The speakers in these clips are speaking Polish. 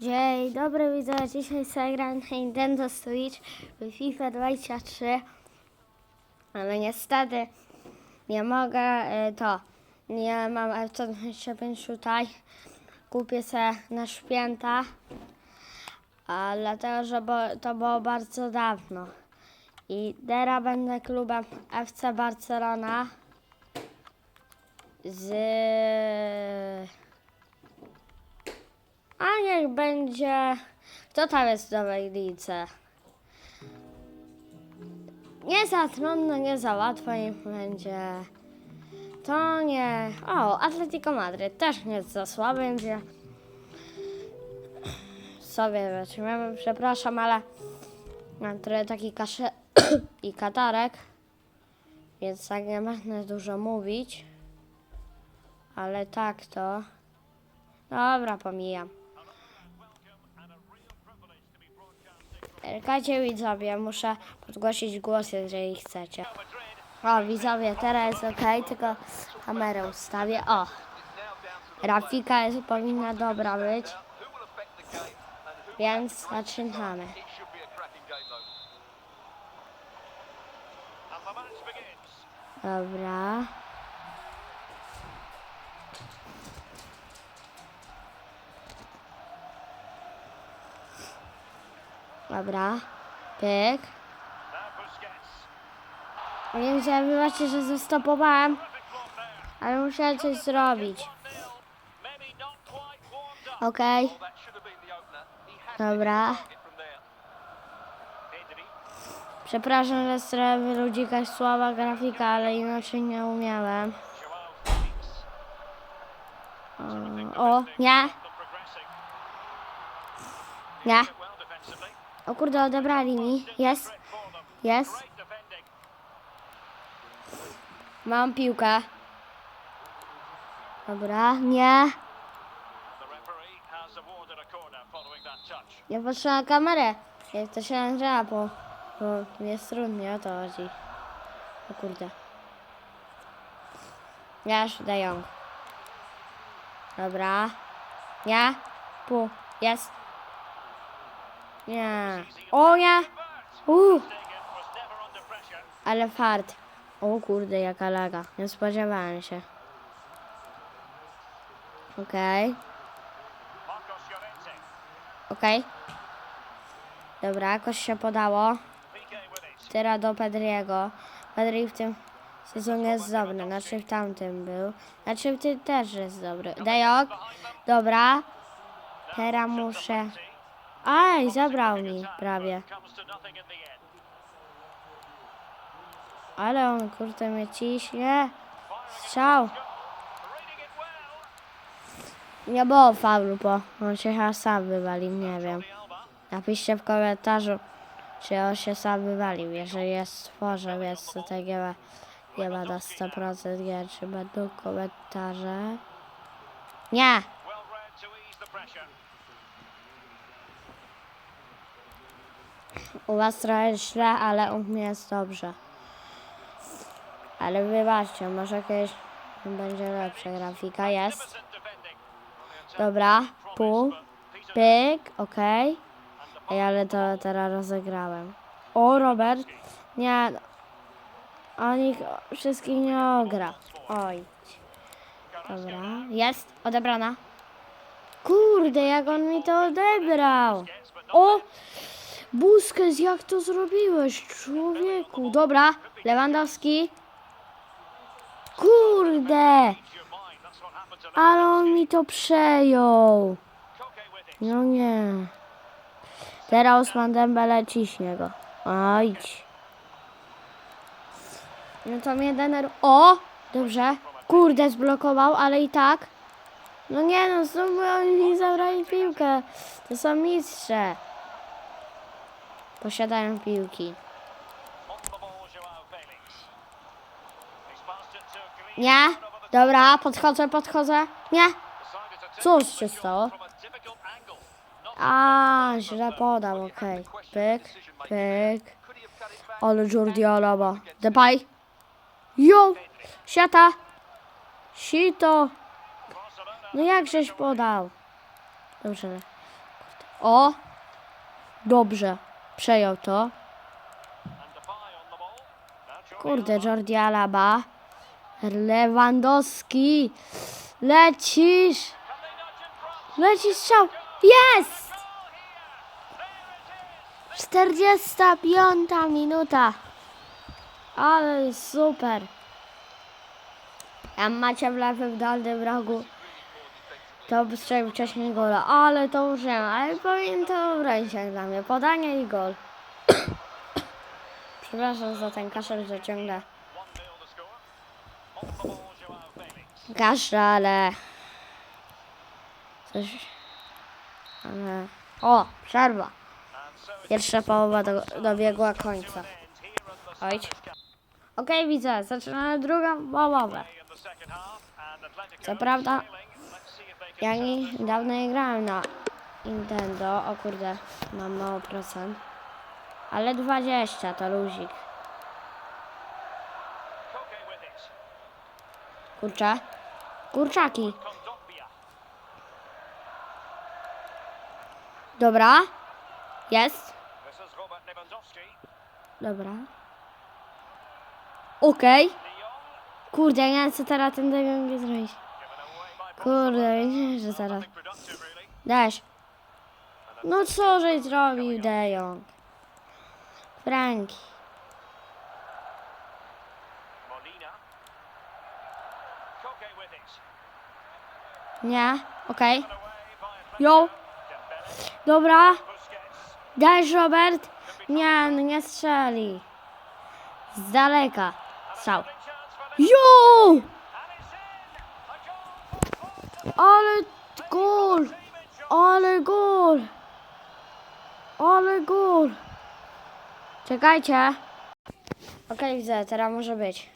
Dzień dobry widzowie, dzisiaj sobie gram na Nintendo Switch w FIFA 23 ale niestety nie mogę e, to, nie mam F125 tutaj. Kupię sobie na święta a dlatego, że to było bardzo dawno. I teraz będę klubem FC Barcelona z a niech będzie. Kto tam jest w nowej lidze? Nie za trudno, nie za łatwo niech będzie. To nie. O, Atletico Madryt też nie jest za słaby, więc ja sobie weźmiemy, przepraszam, ale mam trochę taki kaszel i katarek, więc tak nie będę dużo mówić. Ale tak to. Dobra, pomijam. Czekajcie widzowie, muszę podgłosić głos, jeżeli chcecie. O, widzowie, teraz jest ok, tylko kamerę ustawię. O, grafika jest, powinna dobra być, więc zaczynamy. It Dobra. Pyk. Nie wiem, wybaczcie, że zastopowałem, ale musiałem coś zrobić. 1-0. Maybe not quite warmed up. Okej. Has Dobra. Przepraszam, że trochę wyludzika słaba grafika, ale inaczej nie umiałem. O, o nie, nie. O kurde, odebrali mi. Jest, jest. Mam piłkę. Dobra, nie. Ja patrzę na kamerę. Jak to się nazywa, bo, bo jest trudnie, o to chodzi. O kurde. Jasz, De Jong. Dobra. Nie. Pu. Jest. Nie. O nie. Uh. Under pressure. Ale fart. O kurde, jaka laga. Nie spodziewałem się. Okej. Llorente. Okej. Dobra, jakoś się podało. Teraz do Pedriego. Pedri w tym sezonie jest dobry, znaczy w tamtym był. Znaczy w tym też jest dobry. Dejok, dobra. Teraz muszę... Aj, zabrał mi prawie. To. Ale on kurde mnie ciśnie. Strzał. Nie było faulu, bo on się chyba sam wywalił, nie wiem. Napiszcie w komentarzu, czy on się sam wywalił. Jeżeli jest stworzem, więc tutaj nie ma, nie ma na 100%, nie wiem, czy będą komentarze. Nie! U was trochę źle, ale u mnie jest dobrze. Ale wybaczcie, może kiedyś będzie lepsza grafika. Jest. Dobra, pół, pyk, okej. Ej, ale to teraz rozegrałem. O, Robert. Nie, on ich wszystkich nie ogra. Oj. Dobra, jest, odebrana. Kurde, jak on mi to odebrał. O! Busquets, jak to zrobiłeś, człowieku? Dobra, Lewandowski. Kurde, ale on mi to przejął. No nie. Teraz Osman Dembele ciśnie go. Ojdź. No to mnie dener... O! Dobrze. Kurde, zblokował, ale i tak. No nie no, znowu oni zabrali piłkę. To są mistrze. To Green. Nie. Dobra, podchodzę, podchodzę. Nie. Cóż się stało? a źle podał, okej. Pyk, pyk. back? Ale Jordi Alaba. Depay. Jo! Siata! Sito! No jak żeś podał? Dobrze. O! Dobrze. Przejął to. Kurde. Jordi Alaba. Lewandowski. Lecisz. Can they nudge in front? Leci strzał. Jest! Goal here. There it is. 45 minuta. Ale super. Jak macie w lewym dolnym rogu, to by strzelił wcześniej gola. Ale to już nie, ale powinien to brać jak dla mnie. Podanie i gol. Przepraszam za ten kaszel, że ciągle 1-0 the score. On the ball, Joao Felix. kaszle, ale... Coś... Ale... O, przerwa. Pierwsza połowa do, dobiegła końca. Cup Okej, widzę, zaczynamy drugą połowę. Co prawda, Ja nie, dawno nie grałem na Nintendo. O kurde, mam mało procent. Ale 20 to luzik. Kurczę. Kurczaki. Dobra. Jest. Dobra. Okej. Jong. Kurde, ja nie wiem co teraz ten nie zrobić. Kurde, nie że zaraz. Dasz. No co żeś zrobił, De Jong? Franki. Nie? Okej. By Jo. Dobra. Dajesz, Robert? Nie, no nie strzeli. Z daleka. Strzał. Jo! Ale gol! Ale gol! Ale gol! Czekajcie. Okej, widzę, teraz może być.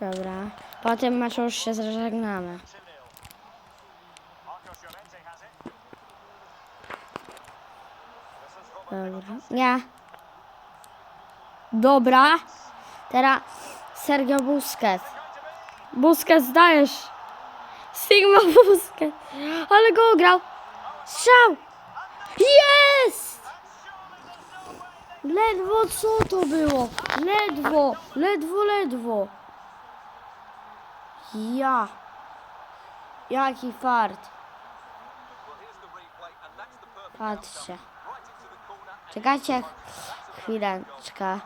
Dobra. Po tym meczu już się żegnamy. 2-0. Marcos Dobra. Teraz Sergio Busquets. Busquets dajesz. Sigma Busquets. Ale go grał. Strzał. Jest! Ledwo co to było? Ledwo, ledwo, ledwo. Ja. Jaki fart. Corner. Czekajcie chwileczkę.